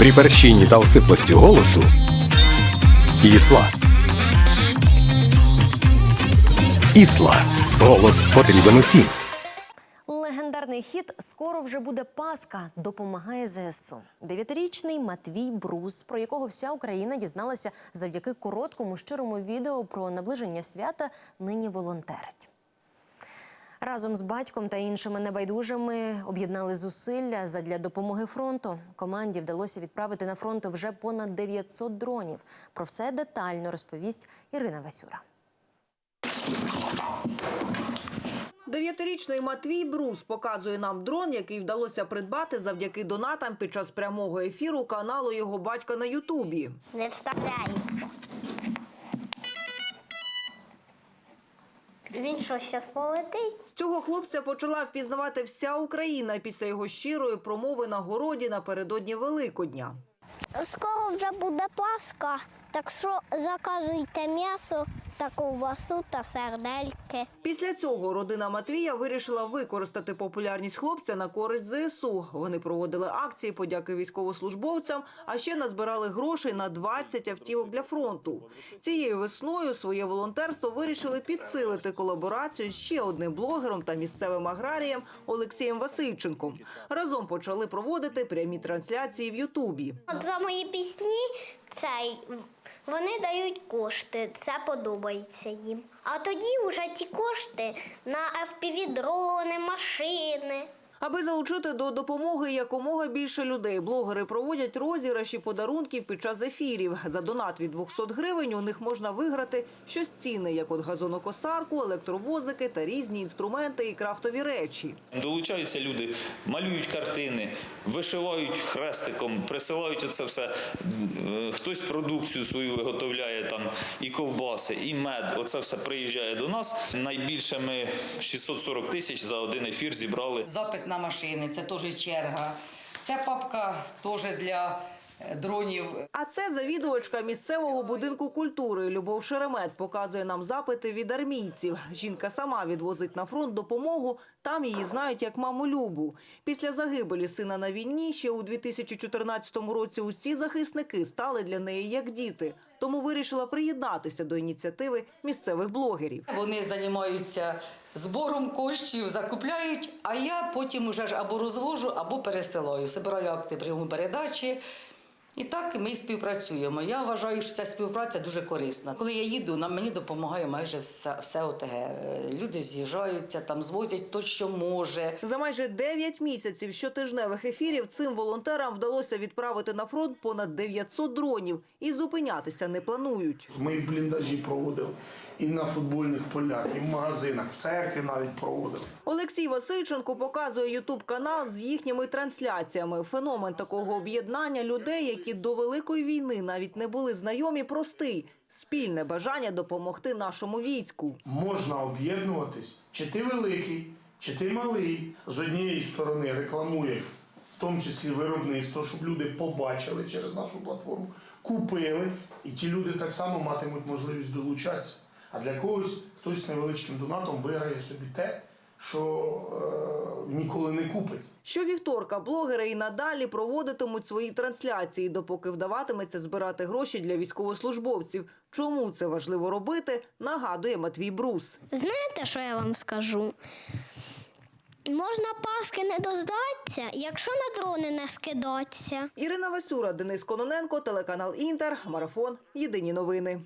При перщині та осиплості голосу Ісла. Ісла. Голос потрібен усім. Легендарний хіт скоро вже буде Пасха. Допомагає ЗСУ. Дев'ятирічний Матвій Брус, про якого вся Україна дізналася завдяки короткому щирому відео про наближення свята, нині волонтерить. Разом з батьком та іншими небайдужими об'єднали зусилля задля допомоги фронту. Команді вдалося відправити на фронт вже понад 900 дронів. Про все детально розповість Ірина Васюра. Дев'ятирічний Матвій Брус показує нам дрон, який вдалося придбати завдяки донатам під час прямого ефіру каналу його батька на Ютубі. Не вставляється. Він що, зараз полетить? Цього хлопця почала впізнавати вся Україна після його щирої промови на городі напередодні Великодня. Скоро вже буде Пасха, так що заказуйте м'ясо та ковбасу та сердельки. Після цього родина Матвія вирішила використати популярність хлопця на користь ЗСУ. Вони проводили акції подяки військовослужбовцям, а ще назбирали грошей на 20 автівок для фронту. Цією весною своє волонтерство вирішили підсилити колаборацію з ще одним блогером та місцевим аграрієм Олексієм Васильченком. Разом почали проводити прямі трансляції в Ютубі. От за мої пісні цей, вони дають кошти, це подобається їм. А тоді вже ті кошти на FPV-дрони, машини. Аби залучити до допомоги якомога більше людей, блогери проводять розіграші подарунків під час ефірів. За донат від 200 гривень у них можна виграти щось цінне, як от газонокосарку, електровозики та різні інструменти і крафтові речі. Долучаються люди, малюють картини, вишивають хрестиком, присилають оце все. Е, Хтось продукцію свою виготовляє там і ковбаси, і мед. Оце все приїжджає до нас. Найбільше ми 640 тисяч за один ефір зібрали. Запит на машини, це теж черга. Ця папка теж для дронів. А це завідувачка місцевого будинку культури Любов Шеремет показує нам запити від армійців. Жінка сама відвозить на фронт допомогу. Там її знають як маму Любу. Після загибелі сина на війні ще у 2014 році усі захисники стали для неї як діти. Тому вирішила приєднатися до ініціативи місцевих блогерів. Вони займаються збором коштів, закупляють, а я потім уже ж або розвожу, або пересилаю. Собираю акти прийому передачі. І так ми співпрацюємо. Я вважаю, що ця співпраця дуже корисна. Коли я їду, нам мені допомагає майже все, все ОТГ. Люди з'їжджаються, там звозять то, що може. За майже 9 місяців щотижневих ефірів цим волонтерам вдалося відправити на фронт понад 900 дронів і зупинятися не планують. Ми в бліндажі проводили, і на футбольних полях, і в магазинах, в церкві навіть проводили. Олексій Васильченко показує ютуб канал з їхніми трансляціями. Феномен такого об'єднання людей, які до великої війни навіть не були знайомі, простий спільне бажання допомогти нашому війську. Можна об'єднуватись, чи ти великий, чи ти малий. З однієї сторони рекламує, в тому числі виробництво, щоб люди побачили через нашу платформу, купили, і ті люди так само матимуть можливість долучатися. А для когось хтось з невеличким донатом виграє собі те, що е, ніколи не купить. Щовівторка блогери і надалі проводитимуть свої трансляції, допоки вдаватиметься збирати гроші для військовослужбовців. Чому це важливо робити, нагадує Матвій Брус. Знаєте, що я вам скажу? Можна паски не доздатися, якщо на дрони не скидатися. Ірина Васюра, Денис Кононенко, телеканал Інтер, Марафон. Єдині новини.